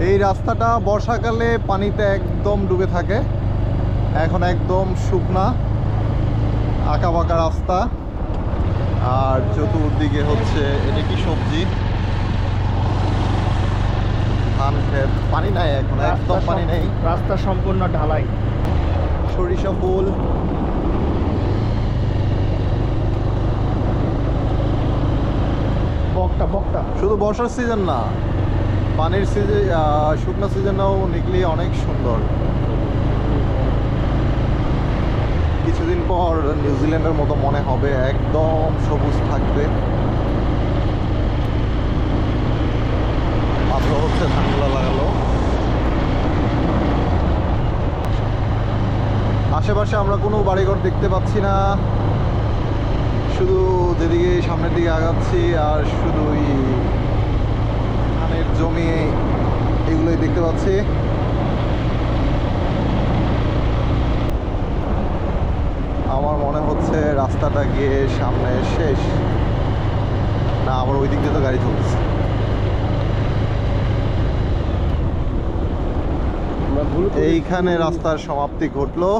রাস্তাটা বর্ষাকালে পানিতে একদম ডুবে থাকে। এখন একদম শুকনা আঁকা বাঁকা রাস্তা। আর চতুর্দিকে হচ্ছে এটা কি সবজি। ধান ক্ষেত পানি নাই এখন একদম পানি নেই। রাস্তা সম্পূর্ণ ঢালাই। সরিষা ফুল। বকটা বকটা। শুধু বর্ষার সিজন না পানির সিজন শুকনো সিজনেও নিকলি অনেক সুন্দর। কিছুদিন পর নিউজিল্যান্ডের মতো মনে হবে, একদম সবুজ থাকবে। ধানগুলো লাগালো। আশেপাশে আমরা কোনো বাড়িঘর দেখতে পাচ্ছি না। শুধু যেদিকে সামনের দিকে আগাচ্ছি আর শুধুই দেখতে পাচ্ছি। আমার মনে হচ্ছে রাস্তাটা গিয়ে সামনে শেষ। না আবার ওই দিক দিয়ে তো গাড়ি চলছে। এইখানে রাস্তার সমাপ্তি ঘটলো।